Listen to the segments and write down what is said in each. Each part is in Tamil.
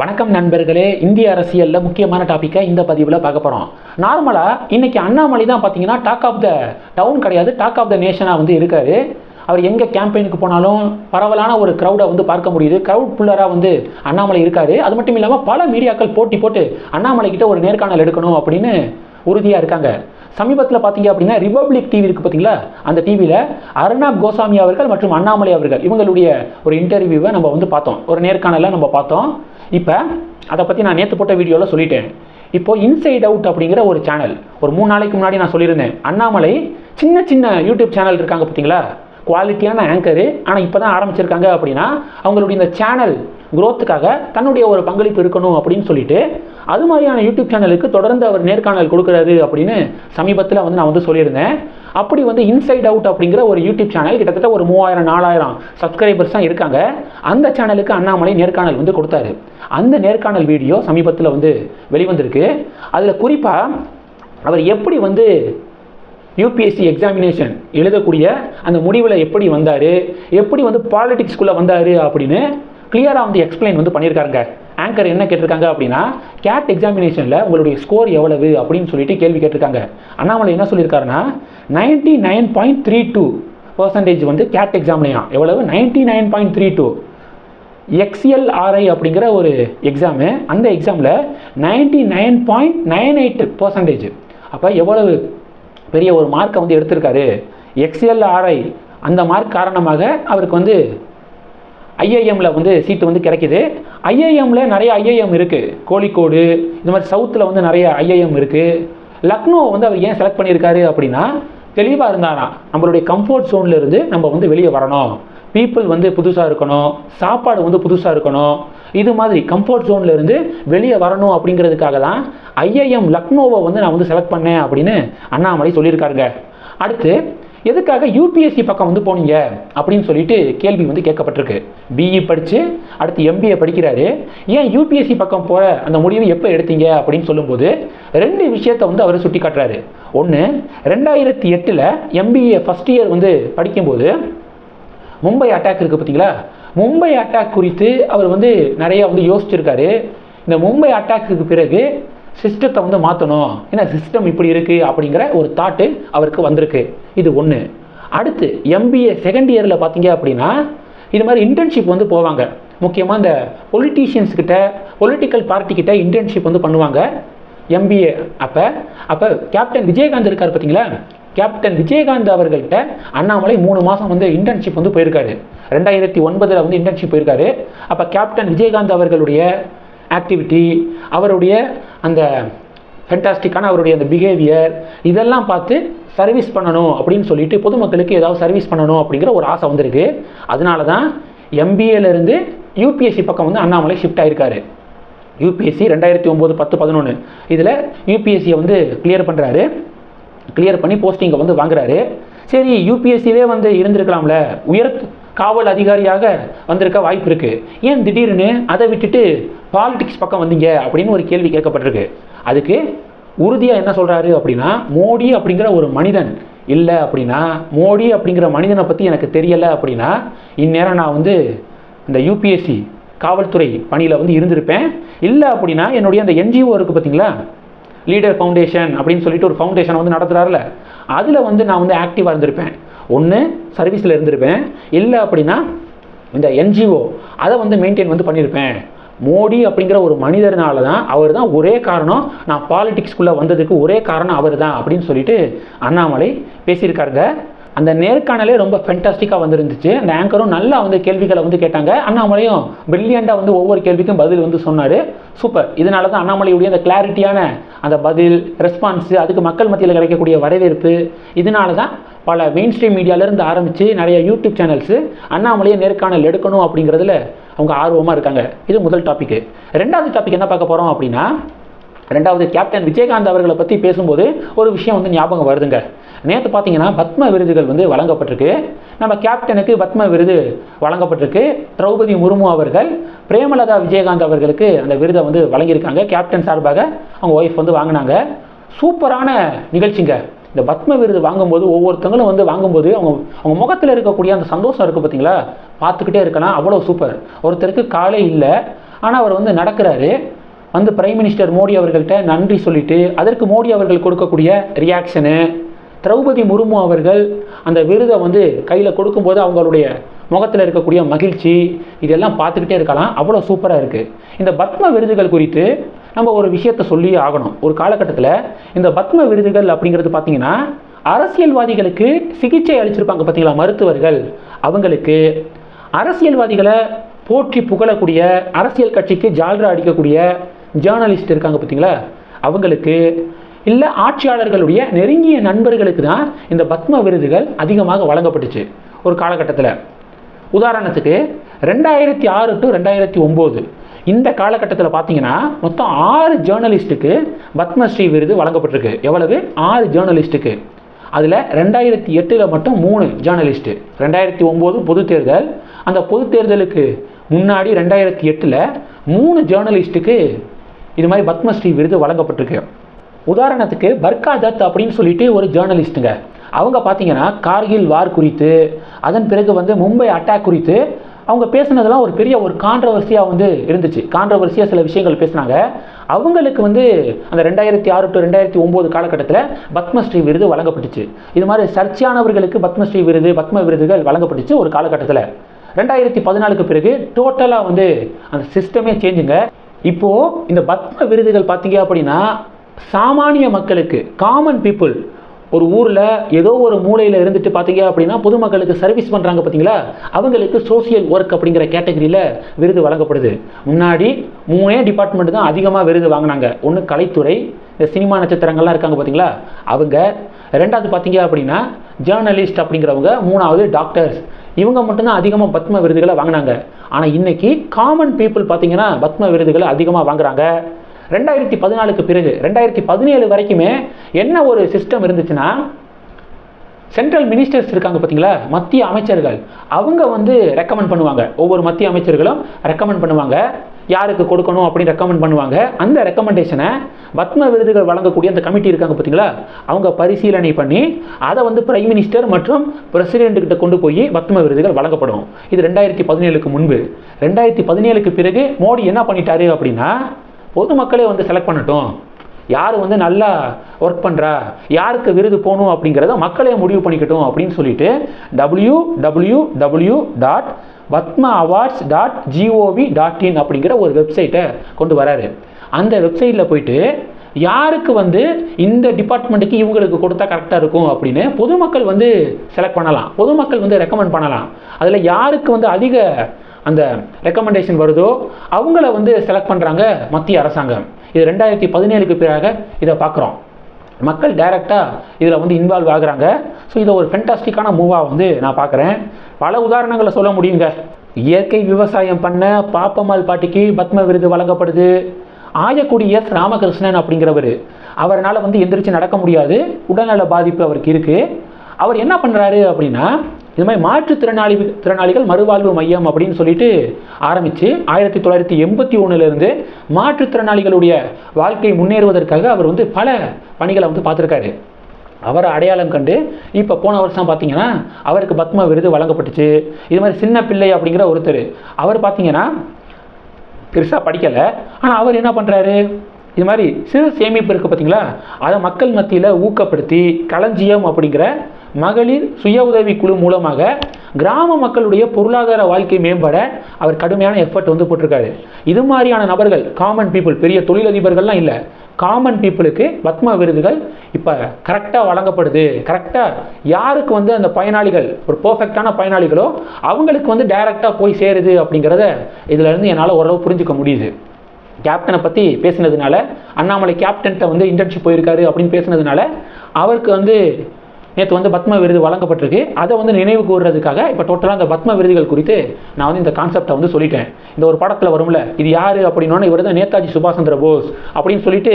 வணக்கம் நண்பர்களே இந்திய அரசியலில் முக்கியமான டாப்பிக்கை இந்த பதிவில் பார்க்க போகிறோம் நார்மலாக இன்றைக்கி அண்ணாமலை தான் பார்த்தீங்கன்னா டாக் ஆஃப் த டவுன் கிடையாது டாக் ஆஃப் த நேஷனாக வந்து இருக்கார். அவர் எங்கே கேம்பெயினுக்கு போனாலும் பரவலான ஒரு க்ரௌடை வந்து பார்க்க முடியுது. க்ரௌட் புல்லராக வந்து அண்ணாமலை இருக்கார். அது மட்டும் இல்லாமல் பல மீடியாக்கள் போட்டி போட்டு அண்ணாமலை கிட்ட ஒரு நேர்காணல் எடுக்கணும் அப்படின்னு உறுதியாக இருக்காங்க. சமீபத்தில் பார்த்தீங்க அப்படின்னா ரிபப்ளிக் டிவி இருக்குது பார்த்தீங்களா? அந்த டிவியில் அர்ணாப் கோசாமி அவர்கள் மற்றும் அண்ணாமலை அவர்கள் இவங்களுடைய ஒரு இன்டர்வியூவை நம்ம வந்து பார்த்தோம். ஒரு நேர்காணலை நம்ம பார்த்தோம். இப்போ அதை பற்றி நான் நேற்று போட்ட வீடியோவில் சொல்லிட்டேன். இப்போது இன்சைட் அவுட் அப்படிங்கிற ஒரு சேனல் ஒரு மூணு நாளைக்கு முன்னாடி நான் சொல்லியிருந்தேன். அண்ணாமலை சின்ன சின்ன யூடியூப் சேனல் இருக்காங்க பார்த்தீங்களா குவாலிட்டியான ஆங்கரு ஆனால் இப்போ தான் ஆரம்பிச்சிருக்காங்க அப்படின்னா அவங்களுடைய இந்த சேனல் குரோத்துக்காக தன்னுடைய ஒரு பங்களிப்பு இருக்கணும் அப்படின்னு சொல்லிட்டு அது மாதிரியான யூடியூப் சேனலுக்கு தொடர்ந்து அவர் நேர்காணல் கொடுக்குறாரு அப்படின்னு சமீபத்தில் வந்து நான் வந்து சொல்லியிருந்தேன். அப்படி வந்து இன்சைட் அவுட் அப்படிங்கிற ஒரு யூடியூப் சேனல் கிட்டத்தட்ட ஒரு மூவாயிரம் நாலாயிரம் சப்ஸ்கிரைபர்ஸ் தான் இருக்காங்க. அந்த சேனலுக்கு அண்ணாமலை நேர்காணல் வந்து கொடுத்தாரு. அந்த நேர்காணல் வீடியோ சமீபத்தில் வந்து வெளிவந்திருக்கு. அதில் குறிப்பாக அவர் எப்படி வந்து யூபிஎஸ்சி எக்ஸாமினேஷன் எழுதக்கூடிய அந்த முடிவில் எப்படி வந்தார்? எப்படி வந்து பாலிட்டிக்ஸ்குள்ளே வந்தார்? அப்படின்னு கிளியராக வந்து எக்ஸ்பிளைன் வந்து பண்ணியிருக்காருங்க. ஆங்கர் என்ன கேட்டிருக்காங்க அப்படின்னா கேட் எக்ஸாமினேஷனில் உங்களுடைய ஸ்கோர் எவ்வளவு அப்படின்னு சொல்லிட்டு கேள்வி கேட்டிருக்காங்க. அண்ணாமலை என்ன சொல்லியிருக்காருன்னா ninety nine point three two percentage வந்து கேட் எக்ஸாம்லையா எவ்வளவு? Ninety nine point three two XLRI அப்படிங்கிற ஒரு எக்ஸாமு அந்த எக்ஸாமில் ninety nine point nine eight percentage அப்போ எவ்வளவு பெரிய ஒரு மார்க்கை வந்து எடுத்திருக்காரு? எக்ஸ்எல்ஆர்ஐ அந்த மார்க் காரணமாக அவருக்கு வந்து ஐஐஎம்மில் வந்து சீட்டு வந்து கிடைக்குது. ஐஐஎம்ல நிறைய ஐஐஎம் இருக்குது கோழிக்கோடு இந்த மாதிரி சவுத்தில் வந்து நிறைய ஐஐஎம் இருக்குது லக்னோ வந்து அவர் ஏன் செலக்ட் பண்ணியிருக்காரு அப்படின்னா தெளிவாக இருந்தாராம் நம்மளுடைய கம்ஃபர்ட் ஜோன்ல இருந்து நம்ம வந்து வெளியே வரணும். பீப்புள் வந்து புதுசாக இருக்கணும். சாப்பாடு வந்து புதுசாக இருக்கணும். இது மாதிரி கம்ஃபர்ட் ஜோன்ல இருந்து வெளியே வரணும் அப்படிங்கிறதுக்காக தான் ஐஐஎம் லக்னோவை வந்து நான் வந்து செலக்ட் பண்ணேன் அப்படின்னு அண்ணாமலை சொல்லியிருக்காருங்க. அடுத்து எதுக்காக யூபிஎஸ்சி பக்கம் வந்து போனீங்க? அப்படின்னு சொல்லிட்டு கேள்வி வந்து கேட்கப்பட்டிருக்கு. பிஇ படித்து அடுத்து எம்பிஏ படிக்கிறாரு. ஏன் யூபிஎஸ்சி பக்கம் போகிற அந்த முடிவு எப்போ எடுத்தீங்க? அப்படின்னு சொல்லும்போது ரெண்டு விஷயத்தை வந்து அவர் சுட்டி காட்டுறாரு ஒன்று ரெண்டாயிரத்தி எட்டில் எம்பிஏ ஃபஸ்ட் இயர் வந்து படிக்கும்போது மும்பை அட்டாக் இருக்குது பார்த்தீங்களா மும்பை அட்டாக் குறித்து அவர் வந்து நிறையா வந்து யோசிச்சிருக்காரு. இந்த மும்பை அட்டாக்கு பிறகு சிஸ்டத்தை வந்து மாற்றணும் ஏன்னா சிஸ்டம் இப்படி இருக்குது அப்படிங்கிற ஒரு தாட்டு அவருக்கு வந்திருக்கு. இது ஒன்று அடுத்து எம்பிஏ செகண்ட் இயரில் பார்த்தீங்க அப்படின்னா இது மாதிரி இன்டர்ன்ஷிப் வந்து போவாங்க. முக்கியமாக இந்த பொலிட்டீஷியன்ஸ்கிட்ட பொலிட்டிக்கல் பார்ட்டிக்கிட்ட இன்டர்ன்ஷிப் வந்து பண்ணுவாங்க. எம்பிஏ அப்போ அப்போ கேப்டன் விஜயகாந்த் இருக்கார் பார்த்தீங்களா கேப்டன் விஜயகாந்த் அவர்கள்ட்ட அண்ணாமலை மூணு மாதம் வந்து இன்டர்ன்ஷிப் வந்து போயிருக்காரு. ரெண்டாயிரத்தி ஒன்பதில் வந்து இன்டர்ன்ஷிப் போயிருக்காரு. அப்போ கேப்டன் விஜயகாந்த் அவர்களுடைய ஆக்டிவிட்டி அவருடைய அந்த ஃபென்டாஸ்டிக்கான அவருடைய அந்த பிஹேவியர் இதெல்லாம் பார்த்து சர்வீஸ் பண்ணணும் அப்படின்னு சொல்லிட்டு பொதுமக்களுக்கு ஏதாவது சர்வீஸ் பண்ணணும் அப்படிங்கிற ஒரு ஆசை வந்திருக்கு. அதனால தான் எம்பிஏலேருந்து யூபிஎஸ்சி பக்கம் வந்து அண்ணாமலை ஷிஃப்ட் ஆகிருக்காரு யூபிஎஸ்சி ரெண்டாயிரத்தி ஒம்பது பத்து பதினொன்று இதில் யூபிஎஸ்சியை வந்து கிளியர் பண்ணுறாரு கிளியர் பண்ணி போஸ்டிங்கை வந்து வாங்குறாரு. சரி யூபிஎஸ்சிலே வந்து இருந்திருக்கலாம்ல. உயர் காவல் அதிகாரியாக வந்திருக்க வாய்ப்பு இருக்குது ஏன் திடீர்னு அதை விட்டுட்டு பாலிடிக்ஸ் பக்கம் வந்தீங்க அப்படின்னு ஒரு கேள்வி கேட்கப்பட்டிருக்கு. அதுக்கு உறுதியாக என்ன சொல்கிறாரு அப்படின்னா மோடி அப்படிங்கிற ஒரு மனிதன் இல்லை அப்படின்னா மோடி அப்படிங்கிற மனிதனை பற்றி எனக்கு தெரியலை அப்படின்னா இந்நேரம் நான் வந்து இந்த யூபிஎஸ்சி காவல்துறை பணியில் வந்து இருந்திருப்பேன். இல்லை அப்படின்னா என்னுடைய அந்த என்ஜிஓ இருக்குது பார்த்தீங்களா லீடர் ஃபவுண்டேஷன் அப்படின்னு சொல்லிட்டு ஒரு ஃபவுண்டேஷன் வந்து நடத்துகிறாருல அதில் வந்து நான் வந்து ஆக்டிவாக இருந்திருப்பேன். ஒன்று சர்வீஸில் இருந்திருப்பேன். இல்லை அப்படின்னா இந்த என்ஜிஓ அதை வந்து மெயின்டைன் வந்து பண்ணியிருப்பேன். மோடி அப்படிங்கிற ஒரு மனிதர்னால தான் அவர் தான் ஒரே காரணம் நான் பாலிடிக்ஸ்குள்ளே வந்ததுக்கு ஒரே காரணம் அவர் தான் அப்படின்னு சொல்லிட்டு அண்ணாமலை பேசியிருக்காருங்க. அந்த நேர்காணலே ரொம்ப ஃபென்டாஸ்டிக்காக வந்துருந்துச்சு. அந்த ஆங்கரும் நல்லா வந்து கேள்விகளை வந்து கேட்டாங்க. அண்ணாமலையும் பிரில்லியண்டாக வந்து ஒவ்வொரு கேள்விக்கும் பதில் வந்து சொன்னார். சூப்பர் இதனால தான் அண்ணாமலையுடைய அந்த கிளாரிட்டியான அந்த பதில் ரெஸ்பான்ஸு அதுக்கு மக்கள் மத்தியில் கிடைக்கக்கூடிய வரவேற்பு இதனால தான் பல மெயின் ஸ்ட்ரீம் மீடியாவிலேருந்து ஆரம்பித்து நிறைய யூடியூப் சேனல்ஸு அண்ணாமலையை நேர்காணல் எடுக்கணும் அப்படிங்கிறதுல அவங்க ஆர்வமாக இருக்காங்க. இது முதல் டாப்பிக்கு ரெண்டாவது டாபிக் என்ன பார்க்க போகிறோம் அப்படின்னா ரெண்டாவது கேப்டன் விஜயகாந்த் அவர்களை பற்றி பேசும்போது ஒரு விஷயம் வந்து ஞாபகம் வருதுங்க. நேற்று பார்த்தீங்கன்னா பத்ம விருதுகள் வந்து வழங்கப்பட்டிருக்கு. நம்ம கேப்டனுக்கு பத்ம விருது வழங்கப்பட்டிருக்கு. திரௌபதி முர்மு அவர்கள் பிரேமலதா விஜயகாந்த் அவர்களுக்கு அந்த விருதை வந்து வழங்கியிருக்காங்க. கேப்டன் சார்பாக அவங்க ஒய்ஃப் வந்து வாங்கினாங்க. சூப்பரான நிகழ்ச்சிங்க. இந்த பத்ம விருது வாங்கும்போது ஒவ்வொருத்தங்களும் வந்து வாங்கும்போது அவங்க அவங்க முகத்தில் இருக்கக்கூடிய அந்த சந்தோஷம் இருக்குது பார்த்தீங்களா பார்த்துக்கிட்டே இருக்கலாம். அவ்வளோ சூப்பர் ஒருத்தருக்கு காலே இல்லை. ஆனால் அவர் வந்து நடக்கிறாரு. வந்து பிரைம் மினிஸ்டர் மோடி அவர்கள்ட்ட நன்றி சொல்லிட்டு அதற்கு மோடி அவர்கள் கொடுக்கக்கூடிய ரியாக்ஷனு திரௌபதி முர்மு அவர்கள் அந்த விருதை வந்து கையில் கொடுக்கும்போது அவங்களுடைய முகத்தில் இருக்கக்கூடிய மகிழ்ச்சி இதெல்லாம் பார்த்துக்கிட்டே இருக்கலாம். அவ்வளோ சூப்பராக இருக்குது இந்த பத்ம விருதுகள் குறித்து நம்ம ஒரு விஷயத்தை சொல்லி ஆகணும். ஒரு காலகட்டத்தில் இந்த பத்ம விருதுகள் அப்படிங்கிறது பார்த்தீங்கன்னா அரசியல்வாதிகளுக்கு சிகிச்சை அளிச்சிருப்பாங்க பார்த்தீங்களா மருத்துவர்கள். அவங்களுக்கு அரசியல்வாதிகளை போற்றி புகழக்கூடிய அரசியல் கட்சிக்கு ஜால்ரா அடிக்கக்கூடிய ஜேர்னலிஸ்ட் இருக்காங்க பார்த்தீங்களா? அவங்களுக்கு இல்லை ஆட்சியாளர்களுடைய நெருங்கிய நண்பர்களுக்கு தான் இந்த பத்ம விருதுகள் அதிகமாக வழங்கப்பட்டுச்சு ஒரு காலகட்டத்தில். உதாரணத்துக்கு ரெண்டாயிரத்தி ஆறு டு ரெண்டாயிரத்தி ஒம்பது இந்த காலகட்டத்தில் பார்த்தீங்கன்னா மொத்தம் ஆறு ஜேர்னலிஸ்ட்டுக்கு பத்மஸ்ரீ விருது வழங்கப்பட்டிருக்கு. எவ்வளவு? ஆறு ஜேர்னலிஸ்ட்டுக்கு அதில் ரெண்டாயிரத்தி எட்டில் மட்டும் மூணு ஜேர்னலிஸ்ட்டு ரெண்டாயிரத்தி ஒம்பது பொது தேர்தல். அந்த பொது தேர்தலுக்கு முன்னாடி ரெண்டாயிரத்தி எட்டில் மூணு ஜேர்னலிஸ்ட்டுக்கு இது மாதிரி பத்மஸ்ரீ விருது வழங்கப்பட்டிருக்கு. உதாரணத்துக்கு பர்கா தத் அப்படின்னு சொல்லிட்டு ஒரு ஜேர்னலிஸ்ட்டுங்க அவங்க பார்த்தீங்கன்னா கார்கில் வார் குறித்து அதன் பிறகு வந்து மும்பை அட்டாக் குறித்து அவங்க பேசுனதெல்லாம் ஒரு பெரிய ஒரு கான்ட்ரவர்சியாக வந்து இருந்துச்சு. கான்ட்ரவர்சியாக சில விஷயங்கள் பேசினாங்க. அவங்களுக்கு வந்து அந்த ரெண்டாயிரத்தி ஆறு டு ரெண்டாயிரத்தி ஒம்பது காலகட்டத்தில் பத்மஸ்ரீ விருது வழங்கப்பட்டுச்சு. இது மாதிரி சர்ச்சையானவர்களுக்கு பத்மஸ்ரீ விருது பத்ம விருதுகள் வழங்கப்பட்டுச்சு ஒரு காலகட்டத்தில். ரெண்டாயிரத்தி பதினாலுக்கு பிறகு டோட்டலாக வந்து அந்த சிஸ்டமே சேஞ்சுங்க இப்போது இந்த பத்ம விருதுகள் பார்த்தீங்க அப்படின்னா சாமானிய மக்களுக்கு காமன் பீப்புள் ஒரு ஊரில் ஏதோ ஒரு மூலையில் இருந்துட்டு பார்த்தீங்க அப்படின்னா பொதுமக்களுக்கு சர்வீஸ் பண்ணுறாங்க பார்த்தீங்களா அவங்களுக்கு சோசியல் ஒர்க் அப்படிங்கிற கேட்டகரியில் விருது வழங்கப்படுது. முன்னாடி மூணே டிபார்ட்மெண்ட் தான் அதிகமாக விருது வாங்கினாங்க. ஒன்று கலைத்துறை இந்த சினிமா நட்சத்திரங்கள்லாம் இருக்காங்க பார்த்தீங்களா அவங்க ரெண்டாவது பார்த்தீங்க அப்படின்னா ஜேர்னலிஸ்ட் அப்படிங்கிறவங்க மூணாவது டாக்டர்ஸ் இவங்க மட்டும்தான் அதிகமாக பத்ம விருதுகளை வாங்கினாங்க. ஆனால் இன்றைக்கி காமன் பீப்புள் பார்த்தீங்கன்னா பத்ம விருதுகளை அதிகமாக வாங்குறாங்க. ரெண்டாயிரத்தி பதினாலுக்கு பிறகு ரெண்டாயிரத்தி பதினேழு வரைக்குமே என்ன ஒரு சிஸ்டம் இருந்துச்சுன்னா சென்ட்ரல் மினிஸ்டர்ஸ் இருக்காங்க பார்த்தீங்களா மத்திய அமைச்சர்கள். அவங்க வந்து ரெக்கமெண்ட் பண்ணுவாங்க. ஒவ்வொரு மத்திய அமைச்சர்களும் ரெக்கமெண்ட் பண்ணுவாங்க. யாருக்கு கொடுக்கணும் அப்படின்னு ரெக்கமெண்ட் பண்ணுவாங்க. அந்த ரெக்கமெண்டேஷனை பத்ம விருதுகள் வழங்கக்கூடிய அந்த கமிட்டி இருக்காங்க பார்த்தீங்களா அவங்க பரிசீலனை பண்ணி அதை வந்து பிரைம் மினிஸ்டர் மற்றும் பிரசிடென்ட் கிட்ட கொண்டு போய் பத்ம விருதுகள் வழங்கப்படும். இது ரெண்டாயிரத்தி பதினேழுக்கு முன்பு. ரெண்டாயிரத்தி பதினேழுக்கு பிறகு மோடி என்ன பண்ணிட்டாரு அப்படின்னா பொதுமக்களே வந்து செலக்ட் பண்ணட்டும். யார் வந்து நல்லா ஒர்க் பண்ணுறா யாருக்கு விருது போகணும் அப்படிங்கிறத மக்களே முடிவு பண்ணிக்கட்டும் அப்படின்னு சொல்லிட்டு W W W dot Padma awards dot gov dot in அப்படிங்கிற ஒரு வெப்சைட்டை கொண்டு வராரு. அந்த வெப்சைட்டில் போயிட்டு யாருக்கு வந்து இந்த டிபார்ட்மெண்ட்டுக்கு இவங்களுக்கு கொடுத்தா கரெக்டாக இருக்கும் அப்படின்னு பொதுமக்கள் வந்து செலக்ட் பண்ணலாம். பொதுமக்கள் வந்து ரெக்கமெண்ட் பண்ணலாம். அதில் யாருக்கு வந்து அதிக அந்த ரெக்கமெண்டேஷன் வருதோ அவங்கள வந்து செலக்ட் பண்ணுறாங்க மத்திய அரசாங்கம். இது ரெண்டாயிரத்தி பதினேழுக்கு பிறகு இதை பார்க்குறோம். மக்கள் டைரெக்டாக இதில் வந்து இன்வால்வ் ஆகுறாங்க. ஸோ இதை ஒரு ஃபென்டாஸ்டிக்கான மூவாக வந்து நான் பார்க்குறேன். பல உதாரணங்களை சொல்ல முடியுங்க. இயற்கை விவசாயம் பண்ண பாப்பம்மாள் பாட்டிக்கு பத்ம விருது வழங்கப்படுது. ஆயக்குடி எஸ் ராமகிருஷ்ணன் அப்படிங்கிறவர் அவரால் வந்து எந்திரிச்சு நடக்க முடியாது. உடல்நல பாதிப்பு அவருக்கு இருக்குது அவர் என்ன பண்ணுறாரு அப்படின்னா இது மாதிரி மாற்றுத்திறனாளி திறனாளிகள் மறுவாழ்வு மையம் அப்படின்னு சொல்லிட்டு ஆரம்பித்து ஆயிரத்தி தொள்ளாயிரத்தி எண்பத்தி ஒன்றுலேருந்து மாற்றுத்திறனாளிகளுடைய வாழ்க்கை முன்னேறுவதற்காக அவர் வந்து பல பணிகளை வந்து பார்த்துருக்காரு. அவரை அடையாளம் கண்டு இப்போ போன வருஷம் பார்த்தீங்கன்னா அவருக்கு பத்ம விருது வழங்கப்பட்டுச்சு. இது மாதிரி சின்ன பிள்ளை அப்படிங்கிற ஒருத்தர். அவர் பார்த்தீங்கன்னா பெருசாக படிக்கலை. ஆனால் அவர் என்ன பண்ணுறாரு இது மாதிரி சிறு சேமிப்பு இருக்குது பார்த்தீங்களா அதை மக்கள் மத்தியில் ஊக்கப்படுத்தி களஞ்சியம் அப்படிங்கிற மகளிர் சுய உதவி குழு மூலமாக கிராம மக்களுடைய பொருளாதார வாழ்க்கை மேம்பட அவர் கடுமையான எஃபர்ட் வந்து போட்டிருக்காரு. இது மாதிரியான நபர்கள் காமன் பீப்புள் பெரிய தொழிலதிபர்கள்லாம் இல்லை. காமன் பீப்புளுக்கு பத்ம விருதுகள் இப்போ கரெக்டாக வழங்கப்படுது. கரெக்டாக யாருக்கு வந்து அந்த பயனாளிகள் ஒரு பர்ஃபெக்டான பயனாளிகளோ அவங்களுக்கு வந்து டைரெக்டாக போய் சேருது அப்படிங்கிறத இதிலேருந்து என்னால் ஓரளவு புரிஞ்சுக்க முடியுது. கேப்டனை பற்றி பேசினதுனால அண்ணாமலை கேப்டன்கிட்ட வந்து இன்டர்ன்ஷிப் போயிருக்காரு அப்படின்னு பேசினதுனால அவருக்கு வந்து நேற்று வந்து பத்ம விருது வழங்கப்பட்டிருக்கு. அதை வந்து நினைவு கூறுறதுக்காக இப்போ டோட்டலாக அந்த பத்ம விருதுகள் குறித்து நான் வந்து இந்த கான்செப்டை வந்து சொல்லிட்டேன். இந்த ஒரு படத்தில் வரும்ல இது யார் அப்படின்னா இவர் தான் நேதாஜி சுபாஷ் சந்திர போஸ் அப்படின்னு சொல்லிட்டு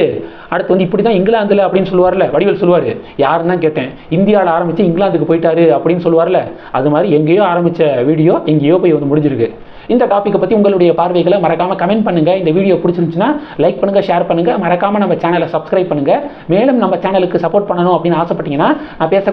அடுத்து வந்து இப்படி தான் இங்கிலாந்தில் அப்படின்னு சொல்லுவார்ல வடிவில் சொல்லுவார். யாருன்னு தான் கேட்டேன். இந்தியாவில் ஆரம்பித்து இங்கிலாந்துக்கு போயிட்டாரு அப்படின்னு சொல்லுவார்ல. அது மாதிரி எங்கேயோ ஆரம்பித்த வீடியோ எங்கேயோ போய் வந்து முடிஞ்சிருக்கு. இந்த டாப்பிக்கை பற்றி உங்களுடைய பார்வைகளை மறக்காமல் கமெண்ட் பண்ணுங்கள் இந்த வீடியோ பிடிச்சிருந்துச்சுன்னா லைக் பண்ணுங்கள் ஷேர் பண்ணுங்கள் மறக்காமல் நம்ம சேனலை சப்ஸ்கிரைப் பண்ணுங்கள் மேலும் நம்ம சேனலுக்கு சப்போர்ட் பண்ணணும் அப்படின்னு ஆசைப்பட்டீங்கன்னா நான் பேச